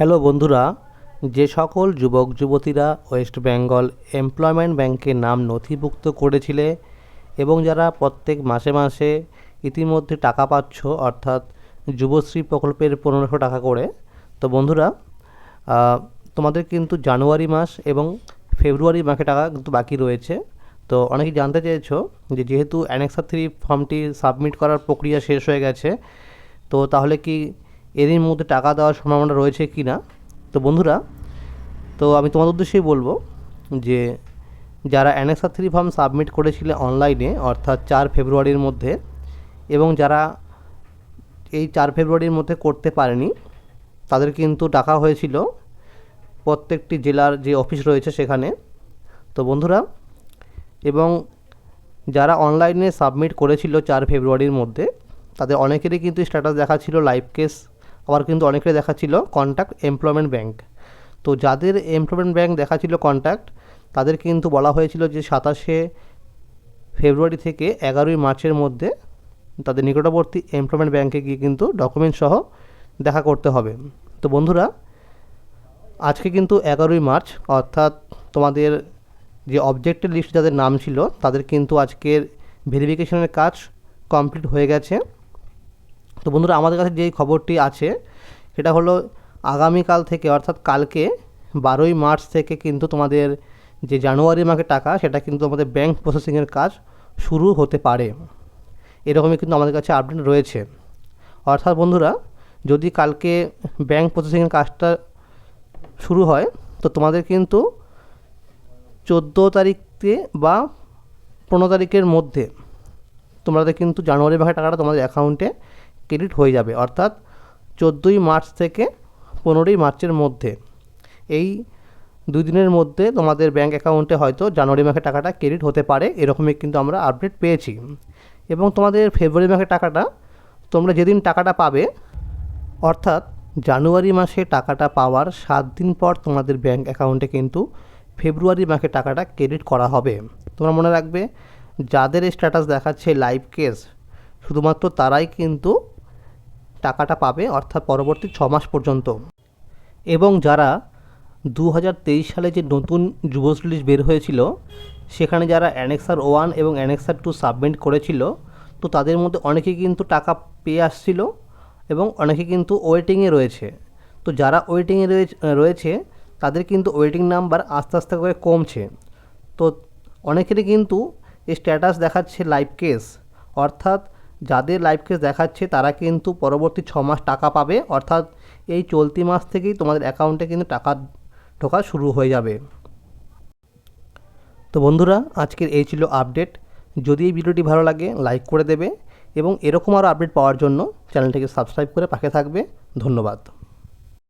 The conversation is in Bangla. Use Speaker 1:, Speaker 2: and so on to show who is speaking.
Speaker 1: হ্যালো বন্ধুরা, যে সকল যুবক, যুবতীরা ওয়েস্ট বেঙ্গল এমপ্লয়মেন্ট ব্যাংকে নাম নথিভুক্ত করেছিলে এবং যারা প্রত্যেক মাসে মাসে ইতিমধ্যে টাকা পাচ্ছ, অর্থাৎ যুবশ্রী প্রকল্পের পনেরোশো টাকা করে, তো বন্ধুরা তোমাদের কিন্তু জানুয়ারি মাস এবং ফেব্রুয়ারি মাসে টাকা কিন্তু বাকি রয়েছে। তো অনেকেই জানতে চেয়েছো যে যেহেতু অ্যানেক্সা থ্রি ফর্মটি সাবমিট করার প্রক্রিয়া শেষ হয়ে গেছে, তো তাহলে কি এরই মধ্যে টাকা দেওয়ার সম্ভাবনা রয়েছে কি না? তো বন্ধুরা, তো আমি তোমাদের উদ্দেশ্যেই বলব যে যারা অ্যানেক্সা থ্রি ফর্ম সাবমিট করেছিলে অনলাইনে অর্থাৎ চার ফেব্রুয়ারির মধ্যে, এবং যারা এই চার ফেব্রুয়ারির মধ্যে করতে পারেনি, তাদের কিন্তু টাকা হয়েছিল প্রত্যেকটি জেলার যে অফিস রয়েছে সেখানে। তো বন্ধুরা, এবং যারা অনলাইনে সাবমিট করেছিল চার ফেব্রুয়ারির মধ্যে, তাদের অনেকেরই কিন্তু স্ট্যাটাস দেখাচ্ছিল লাইভ কেস আবার কিন্তু অনেকেরই দেখাচ্ছিল কন্ট্যাক্ট এমপ্লয়মেন্ট ব্যাংক তো যাদের এমপ্লয়মেন্ট ব্যাংক দেখাচ্ছিল কন্ট্যাক্ট তাদের কিন্তু বলা হয়েছিল যে সাতাশে ফেব্রুয়ারি থেকে এগারোই মার্চের মধ্যে তাদের নিকটবর্তী এমপ্লয়মেন্ট ব্যাংকে গিয়ে কিন্তু ডকুমেন্ট সহ দেখা করতে হবে। তো বন্ধুরা, আজকে কিন্তু এগারোই মার্চ, অর্থাৎ তোমাদের যে অবজেক্টের লিস্ট যাদের নাম ছিল, তাদের কিন্তু আজকের ভেরিফিকেশনের কাজ কমপ্লিট হয়ে গেছে। তো বন্ধুরা, আমাদের কাছে যেই খবরটি আছে, সেটা হলো আগামীকাল থেকে, অর্থাৎ কালকে বারোই মার্চ থেকে কিন্তু তোমাদের যে জানুয়ারি মাসে টাকা, সেটা কিন্তু আমাদের ব্যাংক প্রসেসিংয়ের কাজ শুরু হতে পারে। এরকমই কিন্তু আমাদের কাছে আপডেট রয়েছে। অর্থাৎ বন্ধুরা, যদি কালকে ব্যাংক প্রসেসিংয়ের কাজটা শুরু হয়, তো তোমাদের কিন্তু চোদ্দ তারিখে বা পনেরো তারিখের মধ্যে, তোমাদের কিন্তু জানুয়ারি মাসের টাকাটা তোমাদের অ্যাকাউন্টে ক্রেডিট হয়ে যাবে। অর্থাৎ চোদ্দোই মার্চ থেকে পনেরোই মার্চের মধ্যে। এই দুই দিনের মধ্যে তোমাদের ব্যাংক অ্যাকাউন্টে হয়তো জানুয়ারি মাসের টাকাটা ক্রেডিট হতে পারে, এরকমই কিন্তু আমরা আপডেট পেয়েছি। এবং তোমাদের ফেব্রুয়ারি মাসের টাকাটা, তোমরা যেদিন টাকাটা পাবে, অর্থাৎ জানুয়ারি মাসে টাকাটা পাওয়ার সাত দিন পর তোমাদের ব্যাংক অ্যাকাউন্টে কিন্তু ফেব্রুয়ারি মাসে টাকাটা ক্রেডিট করা হবে। তোমরা মনে রাখবে, যাদের স্ট্যাটাস দেখাচ্ছে লাইভ কেস শুধুমাত্র তারাই কিন্তু টাকাটা পাবে, অর্থাৎ পরবর্তী ছ মাস পর্যন্ত। এবং যারা দু হাজার তেইশ সালে যে নতুন যুবশ্রী লিস্ট বের হয়েছিল, সেখানে যারা অ্যানেক্সার ওয়ান এবং অ্যানেক্সার টু সাবমিট করেছিল, তো তাদের মধ্যে অনেকে কিন্তু টাকা পেয়ে আসছিল এবং অনেকে কিন্তু ওয়েটিংয়ে রয়েছে। তো যারা ওয়েটিংয়ে রয়েছে তাদের কিন্তু ওয়েটিং নাম্বার আস্তে আস্তে করে কমছে। তো অনেকেরই কিন্তু এই স্ট্যাটাস দেখাচ্ছে লাইভ কেস অর্থাৎ যাদের লাইভ কেস দেখাচ্ছে, তারা কিন্তু পরবর্তী ছ মাস টাকা পাবে। অর্থাৎ এই চলতি মাস থেকেই তোমাদের অ্যাকাউন্টে কিন্তু টাকা ঢোকা শুরু হয়ে যাবে। তো বন্ধুরা, আজকের এই ছিল আপডেট যদি এই ভিডিওটি ভালো লাগে লাইক করে দেবে এবং এরকম আরও আপডেট পাওয়ার জন্য চ্যানেলটিকে সাবস্ক্রাইব করে পাশে থাকবে। ধন্যবাদ।